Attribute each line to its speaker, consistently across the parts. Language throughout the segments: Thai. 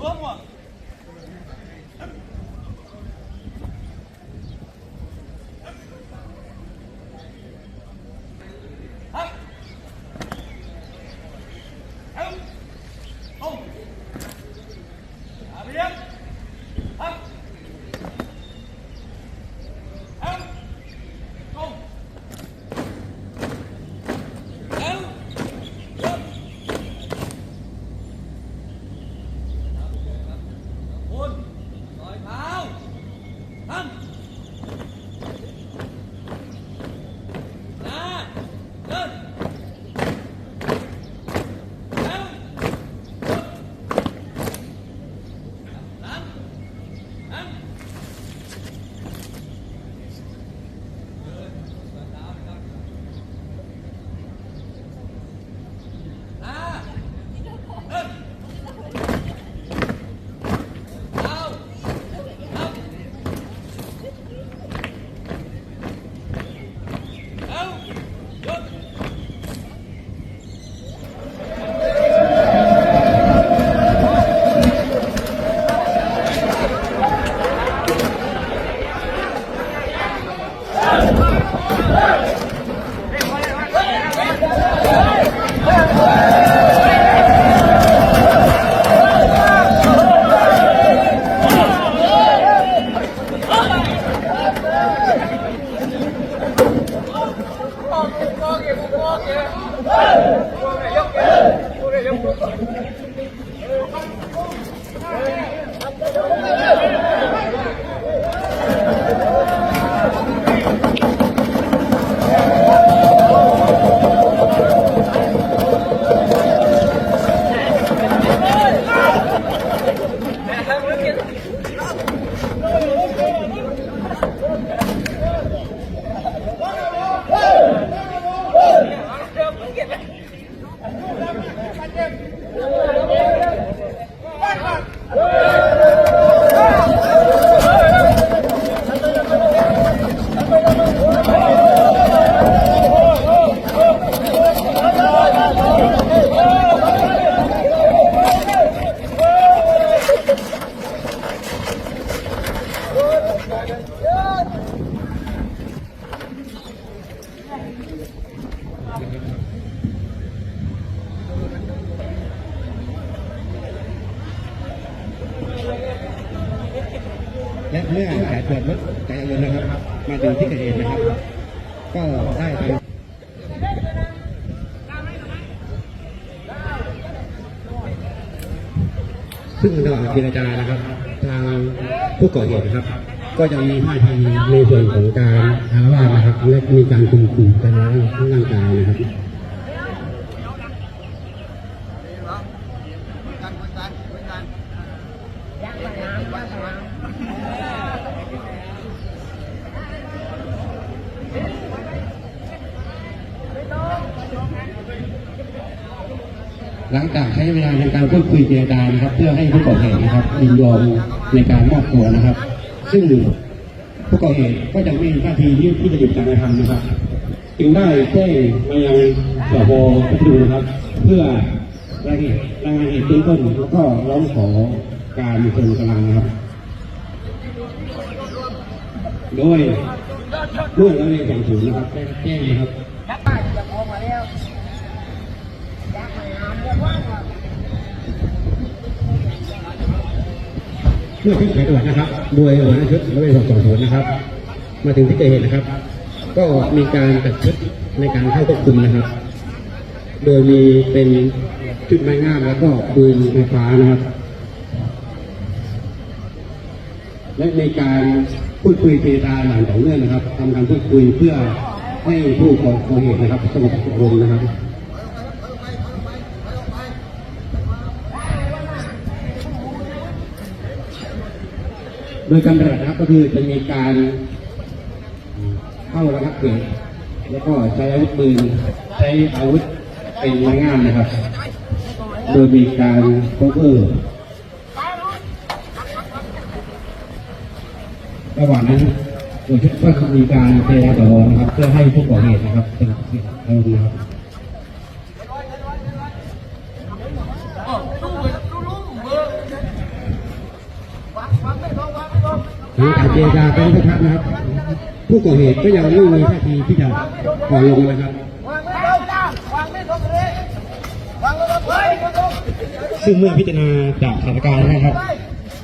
Speaker 1: คุณ และเมื่
Speaker 2: อสายตรวจรถจักรยานยนต์นะครับ มาถึงที่เกิดเหตุนะครับ ก็ได้ทำซึ่งระหว่างเจรจานะครับ ทางผู้ก่อเหตุนะครับ ก็จะมีท่าทีในส่วนของการอารวาสนะครับและมีการคุมขู่กันร่างกายนะครับ หลังจากใช้เวลาในการพูดคุยเจรจานะครับ เพื่อให้ผู้ก่อเหตุนะครับยินยอมในการมอบตัวนะครับ ซึ่งผู้ก่อเหตุก็จะไม่มีท่าทีที่ที่จะหยุดการกระทำนะครับ จึงได้แจ้งมายังสพพัทลุงนะครับ เพื่อรายเหตุรายงานเหตุเบื้องต้นแล้วก็ร้องขอการเชิญกำลังนะครับ โดยเมื่อเราเรียนสองศูนย์นะครับแจ้งนะครับ เมื่อที่เกิดเหตุนะครับ โดยหัวหน้าชุดระเวนสอบสวนนะครับ มาถึงที่เกิดเหตุนะครับ ก็มีการจัดชุดในการเข้าควบคุมนะครับ โดยมีเป็นชุดไม้งามแล้วก็ปืนไฟฟ้านะครับ และในการพูดคุยเจรจาอย่างต่อเนื่องนะครับทำการพูดคุยเพื่อให้ผู้ก่อเหตุนะครับสงบอารมณ์นะครับ โดยการปฏิบัตินะครับก็คือจะมีการเข้าระงับเหตุแล้วก็ใช้อาวุธปืนใช้อาวุธเป็นไม้งามนะครับ โดยมีการโคเวอร์ระหว่างนั้นโดยชุดก็มีการพยายามต่อรองนะครับ เพื่อให้ผู้ก่อเหตุนะครับเป็นผู้อารมณ์นะครับ
Speaker 1: อ๋อสู้เลยสู้รู้เบอร์
Speaker 2: หลังจากเจรจาไปสักพักนะครับ ผู้ก่อเหตุก็ยังไม่มีท่าทีที่จะปล่อยลงนะครับซึ่งเมื่อพิจารณาจากสถานการณ์นะครับ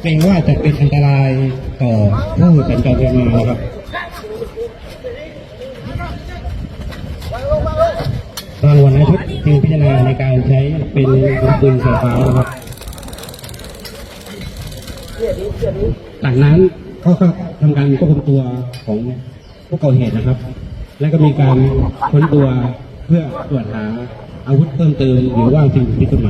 Speaker 2: เกรงว่าจะเป็นอันตรายต่อผู้สัญจรไปมานะครับทางวันอาทิตย์จึงพิจารณาในการใช้เป็นปืนไฟฟ้านะครับจากนั้น เข้าทำการควบคุมตัวของผู้ก่อเหตุนะครับ และก็มีการค้นตัวเพื่อตรวจหาอาวุธเพิ่มเติมหรือว่าสิ่งผิดกฎหมาย